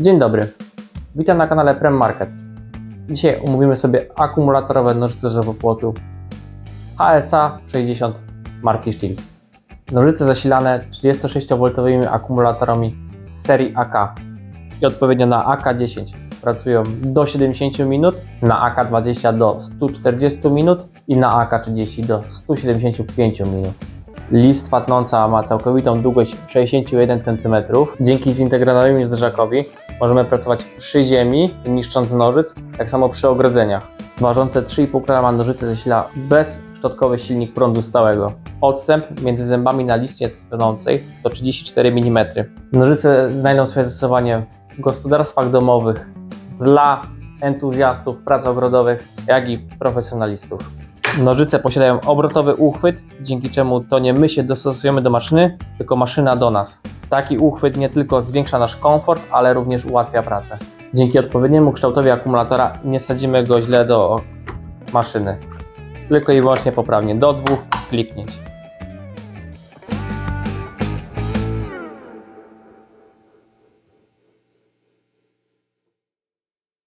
Dzień dobry, witam na kanale Prem Market. Dzisiaj omówimy sobie akumulatorowe nożyce żywopłotu HSA 60 marki Stihl. Nożyce zasilane 36V akumulatorami z serii AK i odpowiednio na AK10 pracują do 70 minut, na AK20 do 140 minut i na AK30 do 175 minut. Listwa tnąca ma całkowitą długość 61 cm. Dzięki zintegrowanowi zderzakowi możemy pracować przy ziemi, niszcząc nożyc, tak samo przy ogrodzeniach. Ważące 3,5 kg nożyce zasila bezszczotkowy silnik prądu stałego. Odstęp między zębami na listnie tnącej to 34 mm. Nożyce znajdą swoje zastosowanie w gospodarstwach domowych, dla entuzjastów prac ogrodowych, jak i profesjonalistów. Nożyce posiadają obrotowy uchwyt, dzięki czemu to nie my się dostosujemy do maszyny, tylko maszyna do nas. Taki uchwyt nie tylko zwiększa nasz komfort, ale również ułatwia pracę. Dzięki odpowiedniemu kształtowi akumulatora nie wsadzimy go źle do maszyny, tylko i wyłącznie poprawnie, do dwóch kliknięć.